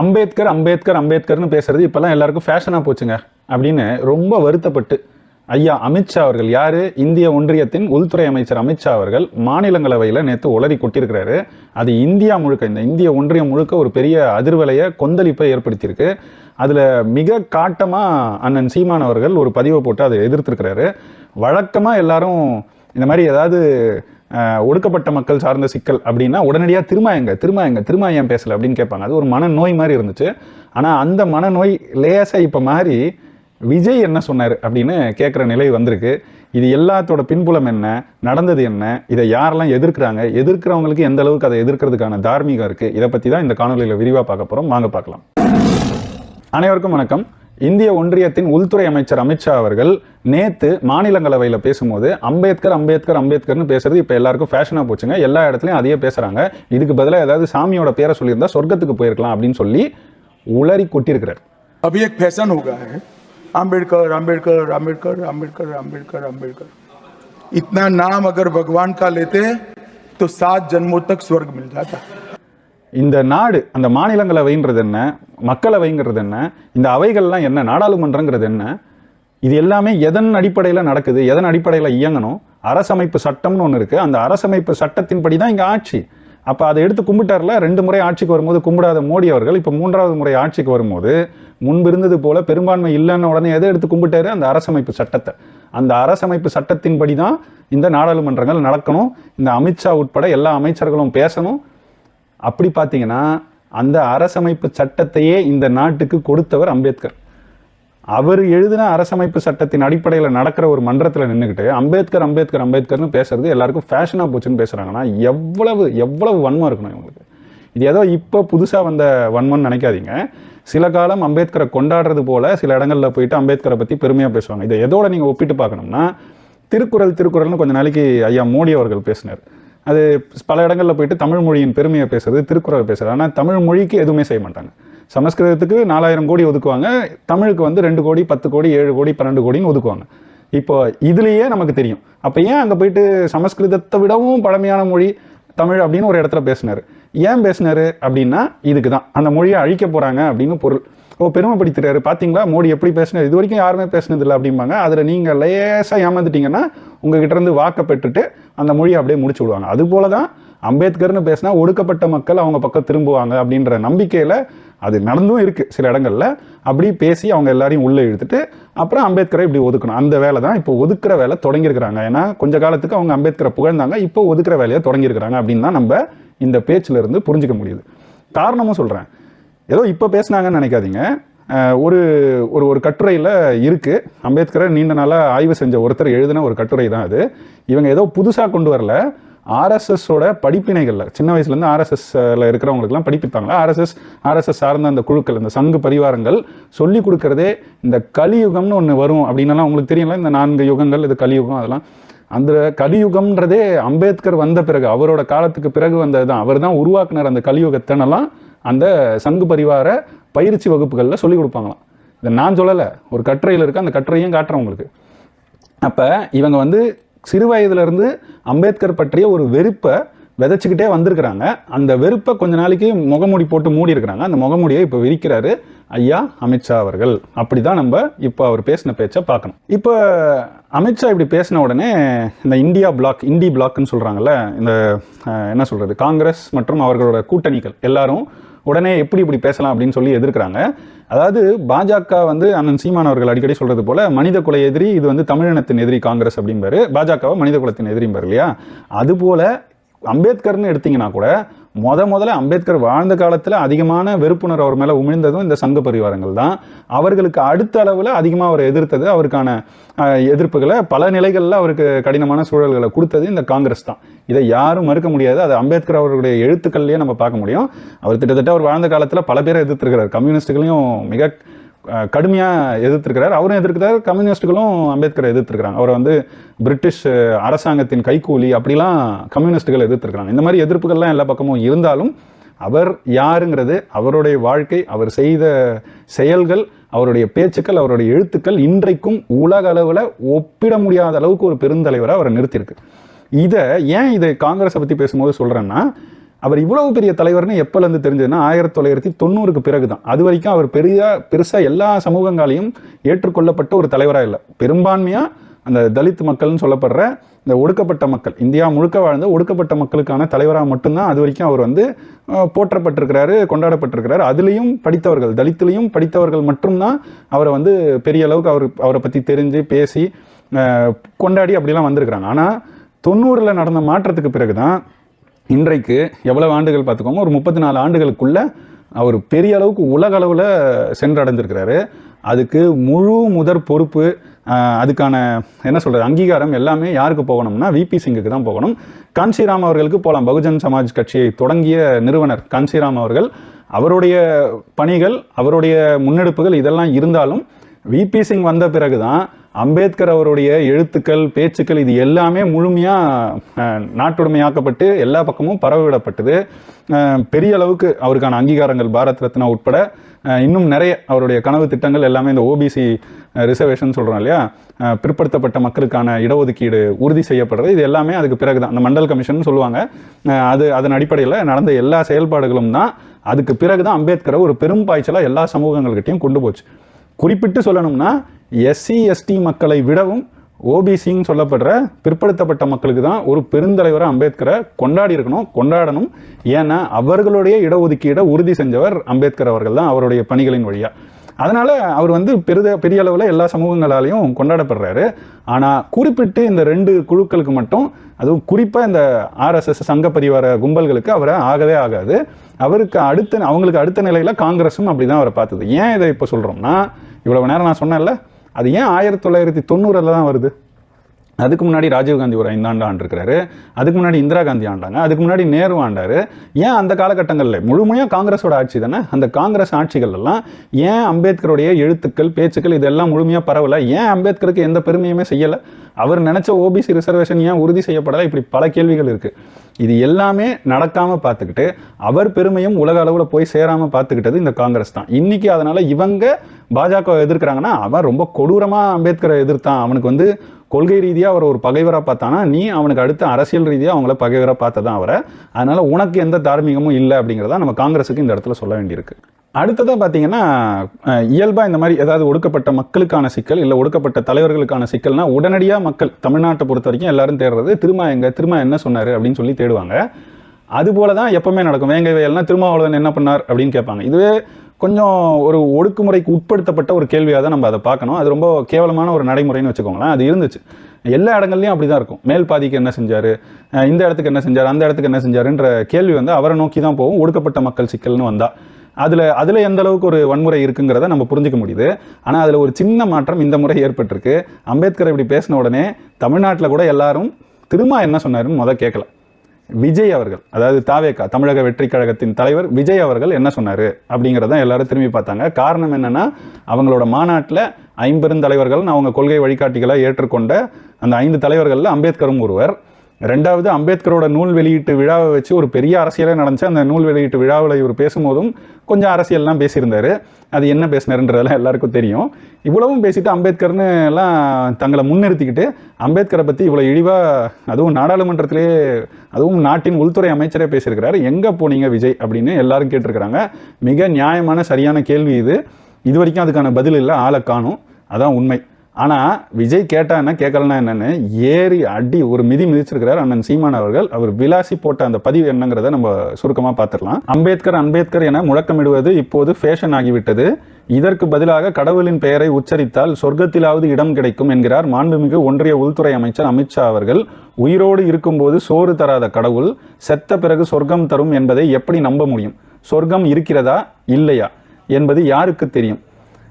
அம்பேத்கர் அம்பேத்கர் அம்பேத்கர்னு பேசுறது இப்பெல்லாம் எல்லாருக்கும் ஃபேஷனாக போச்சுங்க. அப்படின்னு ரொம்ப வருத்தப்பட்டு ஐயா அமித்ஷா அவர்கள் யார்? இந்திய ஒன்றியத்தின் உள்துறை அமைச்சர் அமித்ஷா அவர்கள் மாநிலங்களவையில் நேற்று உளறி கொட்டியிருக்கிறாரு அது இந்தியா முழுக்க இந்த இந்திய ஒன்றியம் முழுக்க ஒரு பெரிய அதிர்வலையை கொந்தளிப்பை ஏற்படுத்தியிருக்கு. அதில் மிக காட்டமாக அண்ணன் சீமான் அவர்கள் ஒரு பதிவை போட்டு அதை எதிர்த்திருக்கிறாரு. வழக்கமாக எல்லாரும் இந்த மாதிரி ஏதாவது ஒடுக்கப்பட்ட மக்கள் சார்ந்த சிக்கல் அப்படின்னா உடனடியாக திரும்ப எங்க திரும்ப எங்க திரும்ப ஏன் பேசலை அப்படின்னு கேட்பாங்க. அது ஒரு மனநோய் மாதிரி இருந்துச்சு. ஆனால் அந்த மனநோய் லேசா இப்போ மாதிரி விஜய் என்ன சொன்னார் அப்படின்னு கேட்குற நிலை வந்திருக்கு. இது எல்லாத்தோட பின்புலம் என்ன? நடந்தது என்ன? இதை யாரெல்லாம் எதிர்க்கிறாங்க? எதிர்க்கிறவங்களுக்கு எந்த அளவுக்கு அதை எதிர்க்கிறதுக்கான தார்மீகம் இருக்குது இதை பற்றி தான் இந்த காணொலியில் விரிவாக பார்க்க போகிறோம் வாங்க பார்க்கலாம். அனைவருக்கும் வணக்கம். இந்திய ஒன்றியத்தின் உள்துறை அமைச்சர் அமித்ஷா அவர்கள் நேத்து மாநிலங்களவையில் பேசும்போது அம்பேத்கர் அம்பேத்கர் அம்பேத்கர்னு பேசுறது இப்போ எல்லாருக்கும் ஃபேஷனாக போச்சுங்க எல்லா இடத்துலையும் அதையே பேசுறாங்க இதுக்கு பதிலாக ஏதாவது சாமியோட பேரை சொல்லியிருந்தா சொர்க்கத்துக்கு போயிருக்கலாம் அப்படின்னு சொல்லி உளறி கொட்டியிருக்கிறார் अभी एक फैशन हो गया है आम्बेडकर आम्बेडकर आम्बेडकर आम्बेडकर आम्बेडकर आम्बेडकर इतना नाम अगर भगवान का लेते तो सात जन्मों तक स्वर्ग मिल जाता இந்த நாடு அந்த மாநிலங்களவைன்றது என்ன மக்களவைங்கிறது என்ன இந்த அவைகள்லாம் என்ன நாடாளுமன்றங்கிறது என்ன இது எல்லாமே எதன் அடிப்படையில் நடக்குது எதன் அடிப்படையில் இயங்கணும் அரசமைப்பு சட்டம்னு ஒன்று இருக்குது அந்த அரசமைப்பு சட்டத்தின்படி தான் இங்கே ஆட்சி. அப்போ அதை எடுத்து கும்பிட்டார்ல ரெண்டு முறை ஆட்சிக்கு வரும்போது கும்பிடாத மோடி அவர்கள் இப்போ மூன்றாவது முறை ஆட்சிக்கு வரும்போது முன்பு இருந்தது போல பெரும்பான்மை இல்லைன்னு உடனே எதை எடுத்து கும்பிட்டாரு? அந்த அரசமைப்பு சட்டத்தை. அந்த அரசமைப்பு சட்டத்தின்படி தான் இந்த நாடாளுமன்றங்கள் நடக்கணும். இந்த அமித்ஷா உட்பட எல்லா அமைச்சர்களும் பேசணும். அப்படி பார்த்தீங்கன்னா அந்த அரசமைப்பு சட்டத்தையே இந்த நாட்டுக்கு கொடுத்தவர் அம்பேத்கர். அவர் எழுதின அரசமைப்பு சட்டத்தின் அடிப்படையில் நடக்கிற ஒரு மன்றத்தில் நின்றுக்கிட்டு அம்பேத்கர் அம்பேத்கர் அம்பேத்கர்னு பேசுறது எல்லாருக்கும் ஃபேஷனாக போச்சுன்னு பேசுகிறாங்கன்னா எவ்வளவு எவ்வளவு வன்மம் இருக்கணும் இவங்களுக்கு. இது ஏதோ இப்போ புதுசாக வந்த வன்மம்னு நினைக்காதீங்க. சில காலம் அம்பேத்கரை கொண்டாடுறது போல சில இடங்களில் போயிட்டு அம்பேத்கரை பற்றி பெருமையாக பேசுவாங்க. இதை எதோட நீங்கள் ஒப்பிட்டு பார்க்கணும்னா திருக்குறள் திருக்குறள்னு கொஞ்ச நாளைக்கு ஐயா மோடி அவர்கள் பேசினார். அது பல இடங்களில் போயிட்டு தமிழ் மொழியின் பெருமையை பேசுறது திருக்குறள் பேசுறது. ஆனால் தமிழ் மொழிக்கு எதுவுமே செய்ய மாட்டாங்க. சமஸ்கிருதத்துக்கு நாலாயிரம் கோடி ஒதுக்குவாங்க தமிழுக்கு வந்து ரெண்டு கோடி பத்து கோடி ஏழு கோடி பன்னெண்டு கோடின்னு ஒதுக்குவாங்க. இப்போ இதுலேயே நமக்கு தெரியும். அப்போ ஏன் அங்கே போயிட்டு சமஸ்கிருதத்தை விடவும் பழமையான மொழி தமிழ் அப்படின்னு ஒரு இடத்துல பேசினார்? ஏன் பேசினாரு அப்படின்னா இதுக்கு தான் அந்த மொழியை அழிக்க போகிறாங்க அப்படின்னு பொருள். ஓ பெருமைப்படுத்துறாரு. பார்த்தீங்களா மோடி எப்படி பேசினார்? இது வரைக்கும் யாருமே பேசினதில்லை அப்படிம்பாங்க. அதில் நீங்கள் லேசாக ஏமாந்துட்டீங்கன்னா உங்ககிட்டருந்து வாக்கை பெற்றுட்டு அந்த மொழியை அப்படியே முடிச்சு விடுவாங்க. அதுபோல தான் அம்பேத்கர்னு பேசினா ஒடுக்கப்பட்ட மக்கள் அவங்க பக்கம் திரும்புவாங்க அப்படின்ற நம்பிக்கையில் அது நடந்தும் இருக்குது சில இடங்களில். அப்படி பேசி அவங்க எல்லாரையும் உள்ளே இழுத்துட்டு அப்புறம் அம்பேத்கரை இப்படி ஒதுக்கணும். அந்த வேலை தான் இப்போ ஒதுக்குற வேலை தொடங்கியிருக்கிறாங்க. ஏன்னா கொஞ்ச காலத்துக்கு அவங்க அம்பேத்கரை புகழ்ந்தாங்க. இப்போ ஒதுக்குற வேலையை தொடங்கியிருக்கிறாங்க அப்படின்னு தான் நம்ம இந்த பேச்சில் இருந்து புரிஞ்சுக்க முடியுது. காரணமும் சொல்கிறேன் ஏதோ இப்போ பேசுனாங்கன்னு நினைக்காதீங்க. ஒரு ஒரு ஒரு கட்டுரையில் இருக்குது அம்பேத்கரை நீண்ட நாளாக ஆய்வு செஞ்ச ஒருத்தர் எழுதின ஒரு கட்டுரை தான் அது. இவங்க ஏதோ புதுசாக கொண்டு வரல. ஆர்எஸ்எஸோட படிப்பினைகளில் சின்ன வயசுலேருந்து ஆர்எஸ்எஸ்ல இருக்கிறவங்களுக்குலாம் படிப்பிப்பாங்களா? ஆர்எஸ்எஸ் ஆர்எஸ்எஸ் சார்ந்த அந்த குழுக்கள் இந்த சங்கு பரிவாரங்கள் சொல்லி கொடுக்கறதே இந்த கலியுகம்னு ஒன்று வரும் அப்படின்னலாம் உங்களுக்கு தெரியல இந்த நான்கு யுகங்கள் இது கலியுகம் அதெல்லாம். அந்த கலியுகம்ன்றதே அம்பேத்கர் வந்த பிறகு அவரோட காலத்துக்கு பிறகு வந்தது தான் அவர் தான் உருவாக்குனார் அந்த கலியுகத்தனெல்லாம். அந்த சங்கு பரிவார பயிற்சி வகுப்புகளில் சொல்லி கொடுப்பாங்களாம். இதை நான் சொல்லலை ஒரு கட்டுரையில் இருக்க அந்த கட்டுரையும் காட்டுறேன் உங்களுக்கு. அப்போ இவங்க வந்து சிறுவயதிலேருந்து அம்பேத்கர் பற்றிய ஒரு வெறுப்பை விதைச்சிக்கிட்டே வந்திருக்கிறாங்க. அந்த வெறுப்பை கொஞ்ச நாளைக்கு முகமூடி போட்டு மூடி இருக்கிறாங்க. அந்த முகமூடியை இப்போ விரிக்கிறாரு ஐயா அமித்ஷா அவர்கள். அப்படி தான் நம்ம இப்போ அவர் பேசின பேச்சை பார்க்கணும். இப்போ அமித்ஷா இப்படி பேசின உடனே இந்த இந்தியா பிளாக் இண்டி பிளாக்னு சொல்கிறாங்கல்ல இந்த என்ன சொல்கிறது காங்கிரஸ் மற்றும் அவர்களோட கூட்டணிகள் எல்லாரும் உடனே எப்படி இப்படி பேசலாம் அப்படின்னு சொல்லி எதிர்க்கிறாங்க. அதாவது பாஜக வந்து அண்ணன் சீமான் அவர்கள் அடிக்கடி சொல்றது போல மனித குல எதிரி இது வந்து தமிழினத்தின் எதிரி காங்கிரஸ் அப்படிம்பாரு. பாஜகவை மனித குலத்தின் எதிரிம்பார் இல்லையா? அதுபோல அம்பேத்கர்னு எடுத்தீங்கன்னா கூட முத முதல்ல அம்பேத்கர் வாழ்ந்த காலத்தில் அதிகமான வெறுப்புணர்வு அவர் மேலே உமிழ்ந்ததும் இந்த சங்க பரிவாரங்கள் தான். அவர்களுக்கு அடுத்த அளவில் அதிகமாக அவர் எதிர்த்தது அவருக்கான எதிர்ப்புகளை பல நிலைகளில் அவருக்கு கடினமான சூழல்களை கொடுத்தது இந்த காங்கிரஸ் தான். இதை யாரும் மறுக்க முடியாது. அது அம்பேத்கர் அவர்களுடைய எழுத்துக்கள்லேயே நம்ம பார்க்க முடியும். அவர் கிட்டத்தட்ட அவர் வாழ்ந்த காலத்தில் பல பேரை எதிர்த்திருக்கிறார். கம்யூனிஸ்டுகளையும் மிக கடுமையாக எதிர்த்திருக்கிறார். அவரும் எதிர்க்கிறார் கம்யூனிஸ்டுகளும் அம்பேத்கரை எதிர்த்திருக்கிறாங்க. அவரை வந்து பிரிட்டிஷ் அரசாங்கத்தின் கைக்கூலி அப்படிலாம் கம்யூனிஸ்ட்டுகள் எதிர்த்திருக்கிறாங்க. இந்த மாதிரி எதிர்ப்புகள்லாம் எல்லா பக்கமும் இருந்தாலும் அவர் யாருங்கிறது அவருடைய வாழ்க்கை அவர் செய்த செயல்கள் அவருடைய பேச்சுக்கள் அவருடைய எழுத்துக்கள் இன்றைக்கும் உலக அளவில் ஒப்பிட முடியாத அளவுக்கு ஒரு பெருந்தலைவரை அவரை நிறுத்தியிருக்கு. இதை ஏன் இதை காங்கிரஸை பற்றி பேசும்போது சொல்கிறேன்னா அவர் இவ்வளவு பெரிய தலைவர்னு எப்போலேருந்து தெரிஞ்சதுன்னா ஆயிரத்தி தொள்ளாயிரத்தி தொண்ணூறுக்கு பிறகு தான் அது வரைக்கும் அவர் பெரிய பெருசாக எல்லா சமூகங்களாலையும் ஏற்றுக்கொள்ளப்பட்ட ஒரு தலைவராக இல்லை. பெரும்பான்மையாக அந்த தலித் மக்கள்னு சொல்லப்படுற இந்த ஒடுக்கப்பட்ட மக்கள் இந்தியா முழுக்க வாழ்ந்த ஒடுக்கப்பட்ட மக்களுக்கான தலைவராக மட்டும்தான் அது வரைக்கும் அவர் வந்து போற்றப்பட்டிருக்கிறாரு கொண்டாடப்பட்டிருக்கிறாரு. அதுலேயும் படித்தவர்கள் தலித்துலேயும் படித்தவர்கள் மட்டும்தான் அவரை வந்து பெரிய அளவுக்கு அவர் அவரை பற்றி தெரிஞ்சு பேசி கொண்டாடி அப்படிலாம் வந்திருக்கிறாங்க. ஆனால் தொண்ணூறில் நடந்த மாற்றத்துக்கு பிறகு தான் இன்றைக்கு எவ்வளவு ஆண்டுகள் பார்த்துக்கோங்க? ஒரு முப்பத்தி நாலு ஆண்டுகளுக்குள்ள அவர் பெரிய அளவுக்கு உலக அளவில் சென்றடைஞ்சிருக்கிறாரு அதுக்கு முழு முதற் பொறுப்பு அதுக்கான என்ன சொல்கிறது அங்கீகாரம் எல்லாமே யாருக்கு போகணும்னா விபி சிங்குக்கு தான் போகணும். காஞ்சிராம் அவர்களுக்கு போகலாம் பகுஜன் சமாஜ் கட்சியை தொடங்கிய நிறுவனர் காஞ்சிராம் அவர்கள். அவருடைய பணிகள் அவருடைய முன்னெடுப்புகள் இதெல்லாம் இருந்தாலும் விபி சிங் வந்த பிறகு தான் அம்பேத்கர் அவருடைய எழுத்துக்கள் பேச்சுக்கள் இது எல்லாமே முழுமையாக நாட்டுடைமையாக்கப்பட்டு எல்லா பக்கமும் பரவிவிடப்பட்டது. பெரிய அளவுக்கு அவருக்கான அங்கீகாரங்கள் பாரத் ரத்னா உட்பட இன்னும் நிறைய அவருடைய கனவு திட்டங்கள் எல்லாமே இந்த ஓபிசி ரிசர்வேஷன் சொல்கிறோம் இல்லையா? பிற்படுத்தப்பட்ட மக்களுக்கான இடஒதுக்கீடு உறுதி செய்யப்படுறது. இது எல்லாமே அதுக்கு பிறகு தான் அந்த மண்டல் கமிஷன் சொல்லுவாங்க. அது அதன் அடிப்படையில் நடந்த எல்லா செயல்பாடுகளும் தான் அதுக்கு பிறகு தான் அம்பேத்கரை ஒரு பெரும் பாய்ச்சலாக எல்லா சமூகங்கள்கிட்டையும் கொண்டு போச்சு. குறிப்பிட்டு சொல்லணும்னா எஸ்சி எஸ்டி மக்களை விடவும் ஓபிசின்னு சொல்லப்படுற பிற்படுத்தப்பட்ட மக்களுக்கு தான் ஒரு பெருந்தலைவரை அம்பேத்கரை கொண்டாடி இருக்கணும் கொண்டாடணும். ஏன்னா அவர்களுடைய இடஒதுக்கீடை உறுதி செஞ்சவர் அம்பேத்கர் அவர்கள் தான் அவருடைய பணிகளின் வழியாக அதனால் அவர் வந்து பெரித பெரிய அளவில் எல்லா சமூகங்களாலையும் கொண்டாடப்படுறாரு. ஆனால் குறிப்பிட்டு இந்த ரெண்டு குழுக்களுக்கு மட்டும் அதுவும் குறிப்பாக இந்த ஆர்எஸ்எஸ் சங்க பரிவார கும்பல்களுக்கு அவரை ஆகவே ஆகாது. அவருக்கு அடுத்த அவங்களுக்கு அடுத்த நிலையில் காங்கிரஸும் அப்படி தான் அவரை பார்த்தது. ஏன் இதை இப்போ சொல்கிறோம்னா இவ்வளவு நேரம் நான் சொன்னேன்ல அது ஏன் ஆயிரத்தி தொள்ளாயிரத்தி தொண்ணூறில் தான் வருது? அதுக்கு முன்னாடி ராஜீவ்காந்தி ஒரு ஐந்தாண்டு ஆண்டிருக்கிறாரு. அதுக்கு முன்னாடி இந்திரா காந்தி ஆண்டாங்க. அதுக்கு முன்னாடி நேரு ஆண்டாரு. ஏன் அந்த காலகட்டங்களில்? முழுமையாக காங்கிரஸோட ஆட்சி தானே? அந்த காங்கிரஸ் ஆட்சிகள் எல்லாம் ஏன் அம்பேத்கருடைய எழுத்துக்கள் பேச்சுக்கள் இதெல்லாம் முழுமையாக பரவலை? ஏன் அம்பேத்கருக்கு எந்த பெருமையுமே செய்யலை? அவர் நினச்ச ஓபிசி ரிசர்வேஷன் ஏன் உறுதி செய்யப்படலை? இப்படி பல கேள்விகள் இருக்குது இது எல்லாமே நடக்காமல் பார்த்துக்கிட்டு அவர் பெருமையும் உலக அளவில் போய் சேராமல் பார்த்துக்கிட்டது இந்த காங்கிரஸ் தான். இன்றைக்கி அதனால் இவங்க பாஜக எதிர்க்கிறாங்கன்னா அவன் ரொம்ப கொடூரமாக அம்பேத்கரை எதிர்த்தான். அவனுக்கு வந்து கொள்கை ரீதியாக அவர் ஒரு பகைவராக பார்த்தானா? நீ அவனுக்கு அடுத்த அரசியல் ரீதியாக அவங்கள பகைவராக பார்த்ததான் அவரை. அதனால் உனக்கு எந்த தார்மீகமும் இல்லை அப்படிங்கிறத நம்ம காங்கிரஸுக்கு இந்த இடத்துல சொல்ல வேண்டியிருக்கு. அடுத்ததாக பார்த்தீங்கன்னா இயல்பாக இந்த மாதிரி ஏதாவது ஒடுக்கப்பட்ட மக்களுக்கான சிக்கல் இல்லை ஒடுக்கப்பட்ட தலைவர்களுக்கான சிக்கல்னா உடனடியாக மக்கள் தமிழ்நாட்டை பொறுத்த வரைக்கும் எல்லாரும் தேடுறது திரும்ப எங்கே திரும்ப என்ன சொன்னார் அப்படின்னு சொல்லி தேடுவாங்க. அதுபோல தான் எப்பவுமே நடக்கும். வேங்கை வயல்னா திருமாவளவன் என்ன பண்ணார் அப்படின்னு கேட்பாங்க. இதுவே கொஞ்சம் ஒரு ஒடுக்குமுறைக்கு உட்படுத்தப்பட்ட ஒரு கேள்வியாக தான் நம்ம அதை பார்க்கணும். அது ரொம்ப கேவலமான ஒரு நடைமுறைன்னு வச்சுக்கோங்களேன். அது இருந்துச்சு. எல்லா இடங்கள்லையும் அப்படி தான் இருக்கும். மேல் பாதிக்கு என்ன செஞ்சார்? இந்த இடத்துக்கு என்ன செஞ்சார்? அந்த இடத்துக்கு என்ன செஞ்சாருன்ற கேள்வி வந்து அவரை நோக்கி தான் போகும். ஒடுக்கப்பட்ட மக்கள் சிக்கல்னு வந்தால் அதில் அதில் எந்த அளவுக்கு ஒரு வன்முறை இருக்குங்கிறத நம்ம புரிஞ்சுக்க முடியுது. ஆனால் அதில் ஒரு சின்ன மாற்றம் இந்த முறை ஏற்பட்டிருக்கு. அம்பேத்கர் இப்படி பேசின உடனே தமிழ்நாட்டில் கூட எல்லாரும் திரும்ப என்ன சொன்னாருன்னு முதல் கேட்கல விஜய் அவர்கள் அதாவது தாவேக்கா தமிழக வெற்றி கழகத்தின் தலைவர் விஜய் அவர்கள் என்ன சொன்னார்? அப்படிங்கிறத எல்லாரும் திரும்பி பார்த்தாங்க. காரணம் என்னென்னா அவங்களோட மாநாட்டில் ஐம்பெருந்தலைவர்கள் அவங்க கொள்கை வழிகாட்டிகளை ஏற்றுக்கொண்ட அந்த ஐந்து தலைவர்களில் அம்பேத்கரும் ஒருவர். ரெண்டாவது அம்பேத்கரோட நூல் வெளியீட்டு விழாவை வச்சு ஒரு பெரிய அரசியலே நடந்துச்சு. அந்த நூல் வெளியீட்டு விழாவில் இவர் பேசும்போதும் கொஞ்சம் அரசியல்லாம் பேசியிருந்தார். அது என்ன பேசினாருன்றதெல்லாம் எல்லாருக்கும் தெரியும். இவ்வளவும் பேசிட்டு அம்பேத்கர்னு எல்லாம் தங்களை முன்னிறுத்திக்கிட்டு அம்பேத்கரை பற்றி இவ்வளோ இழிவாக அதுவும் நாடாளுமன்றத்திலே அதுவும் நாட்டின் உள்துறை அமைச்சரே பேசியிருக்கிறாரு. எங்கே போனீங்க விஜய் அப்படின்னு எல்லாரும் கேட்டிருக்கிறாங்க. மிக நியாயமான சரியான கேள்வி இது. இது வரைக்கும் அதுக்கான பதில் இல்லை. ஆளை காணும். அதான் உண்மை. ஆனால் விஜய் கேட்டா என்ன கேட்கலன்னா என்னென்னு ஏறி அடி ஒரு மிதி மிதிச்சிருக்கிறார் அண்ணன் சீமான் அவர்கள். அவர் விலாசி போட்ட அந்த பதிவு என்னங்கிறத நம்ம சுருக்கமாக பார்த்துடலாம் அம்பேத்கர் அம்பேத்கர் என முழக்கமிடுவது இப்போது ஃபேஷன் ஆகிவிட்டது. இதற்கு பதிலாக கடவுளின் பெயரை உச்சரித்தால் சொர்க்கத்திலாவது இடம் கிடைக்கும் என்கிறார் மாண்புமிகு ஒன்றிய உள்துறை அமைச்சர் அமித்ஷா அவர்கள். உயிரோடு இருக்கும்போது சோறு தராத கடவுள் செத்த பிறகு சொர்க்கம் தரும் என்பதை எப்படி நம்ப முடியும்? சொர்க்கம் இருக்கிறதா? இல்லையா? என்பது யாருக்கு தெரியும்?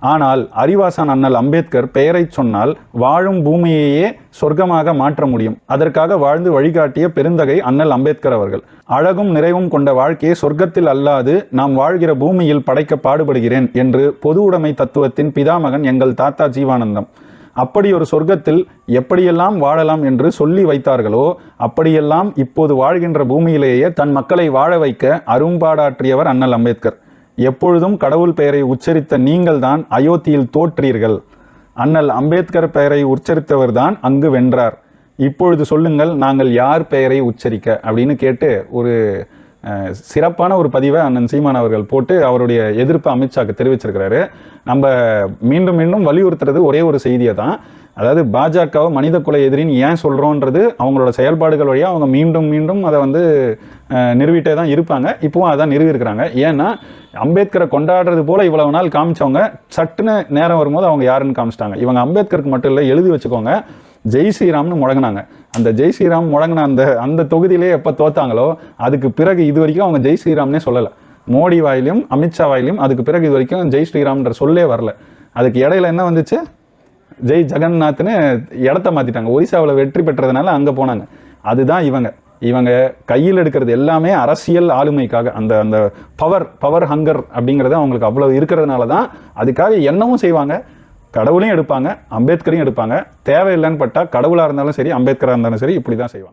ஆனால் அறிவாசன் அண்ணல் அம்பேத்கர் பெயரைச் சொன்னால் வாழும் பூமியையே சொர்க்கமாக மாற்ற முடியும். அதற்காக வாழ்ந்து வழிகாட்டிய பெருந்தகை அண்ணல் அம்பேத்கர் அவர்கள். அழகும் நிறைவும் கொண்ட வாழ்க்கையை சொர்க்கத்தில் அல்லாது நாம் வாழ்கிற பூமியில் படைக்க பாடுபடுகிறேன் என்று பொது உடைமை தத்துவத்தின் பிதாமகன் எங்கள் தாத்தா ஜீவானந்தம். அப்படி ஒரு சொர்க்கத்தில் எப்படியெல்லாம் வாழலாம் என்று சொல்லி வைத்தார்களோ அப்படியெல்லாம் இப்போது வாழ்கின்ற பூமியிலேயே தன் மக்களை வாழ வைக்க அரும்பாடாற்றியவர் அண்ணல் அம்பேத்கர். எப்பொழுதும் கடவுள் பெயரை உச்சரித்த நீங்கள்தான் அயோத்தியில் தோற்றீர்கள். அண்ணல் அம்பேத்கர் பெயரை உச்சரித்தவர்தான் அங்கு வென்றார். இப்பொழுது சொல்லுங்கள் நாங்கள் யார் பெயரை உச்சரிக்க? அப்படின்னு கேட்டு ஒரு சிறப்பான ஒரு பதிவை அண்ணன் சீமான் அவர்கள் போட்டு அவருடைய எதிர்ப்பு அமித்ஷாக்கு தெரிவிச்சிருக்கிறாரு. நம்ம மீண்டும் மீண்டும் வலியுறுத்துறது ஒரே ஒரு செய்தியை தான் அதாவது பாஜகவை மனித குல எதிரின்னு ஏன் சொல்கிறோன்றது அவங்களோட செயல்பாடுகள் வழியாக அவங்க மீண்டும் மீண்டும் அதை வந்து நிறுவிட்டே தான் இருப்பாங்க. இப்போவும் அதான் நிறுவிருக்கிறாங்க ஏன்னா அம்பேத்கரை கொண்டாடுறது போல் இவ்வளவு நாள் காமிச்சவங்க சட்டுன்னு நேரம் வரும்போது அவங்க யாருன்னு காமிச்சிட்டாங்க. இவங்க அம்பேத்கருக்கு மட்டும் இல்லை எழுதி வச்சுக்கோங்க. ஜெய் ஸ்ரீராம்னு முழங்கினாங்க. அந்த ஜெய் ஸ்ரீராம் முழங்கின அந்த அந்த தொகுதியிலே எப்போ தோத்தாங்களோ அதுக்கு பிறகு இது வரைக்கும் அவங்க ஜெய் ஸ்ரீராம்னே சொல்லலை. மோடி வாயிலையும் அமித்ஷா வாயிலும் அதுக்கு பிறகு இது வரைக்கும் ஜெய் ஸ்ரீராம்ன்ற சொல்லே வரல. அதுக்கு இடையில என்ன வந்துச்சு? ஜெய் ஜெகநாத்னு இடத்த மாற்றிட்டாங்க ஒரிசாவில் வெற்றி பெற்றதுனால அங்கே போனாங்க. அதுதான் இவங்க. இவங்க கையில் எடுக்கிறது எல்லாமே அரசியல் ஆளுமைக்காக. அந்த அந்த பவர் பவர் ஹங்கர் அப்படிங்கிறது அவங்களுக்கு அவ்வளோ இருக்கிறதுனால தான் அதுக்காக என்னவும் செய்வாங்க. கடவுளையும் எடுப்பாங்க அம்பேத்கரையும் எடுப்பாங்க. தேவையில்லைன்னு பட்டால் கடவுளாக இருந்தாலும் சரி அம்பேத்கராக இருந்தாலும் சரி இப்படி தான் செய்வாங்க.